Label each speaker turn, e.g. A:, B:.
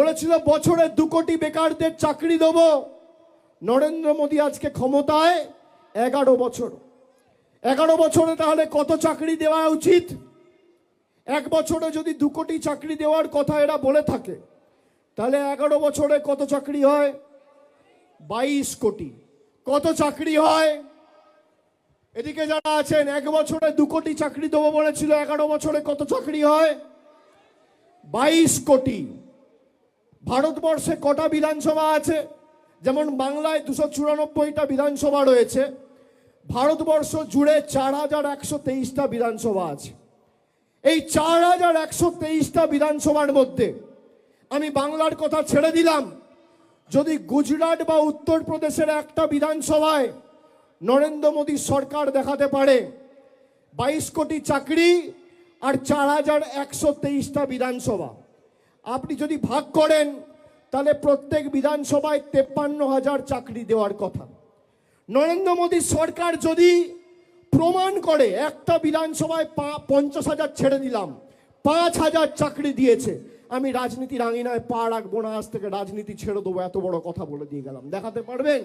A: বলেছিল, বছরে দু কোটি বেকারদের চাকরি দেব। নরেন্দ্র মোদী আজকে ক্ষমতায় এগারো বছর। এগারো বছরে তাহলে কত চাকরি দেওয়া উচিত? এক বছরে যদি দু কোটি চাকরি দেওয়ার কথা এরা বলে থাকে, তাহলে এগারো বছরে কত চাকরি হয়? বাইশ কোটি। কত চাকরি হয়? এদিকে যারা আছেন, এক বছরে দু কোটি চাকরি দেবো বলেছিল, এগারো বছরে কত চাকরি হয়? বাইশ কোটি। ভারতবর্ষে কটা বিধানসভা আছে? যেমন বাংলায় দুশো চুরানব্বইটা বিধানসভা রয়েছে। ভারতবর্ষ জুড়ে চার হাজার একশো তেইশটা বিধানসভা আছে। এই চার হাজার একশো তেইশটা বিধানসভার মধ্যে আমি বাংলার কথা ছেড়ে দিলাম। যদি গুজরাট বা উত্তরপ্রদেশের একটা বিধানসভায় নরেন্দ্র মোদী সরকার দেখাতে পারে, বাইশ কোটি চাকরি আর চার হাজার একশো তেইশটা বিধানসভা। আপনি যদি ভাগ করেন, তাহলে প্রত্যেক বিধানসভায় তেপ্পান্ন হাজার চাকরি দেওয়ার কথা। নরেন্দ্র মোদী সরকার যদি প্রমাণ করে, একটা বিধানসভায় পঞ্চাশ হাজার ছেড়ে দিলাম, পাঁচ হাজার চাকরি দিয়েছে, আমি রাজনীতির আঙিনায় পা রাখব না, আজ থেকে রাজনীতি ছেড়ে দেবো, এত বড় কথা বলে দিয়ে গেলাম। দেখাতে পারবেন?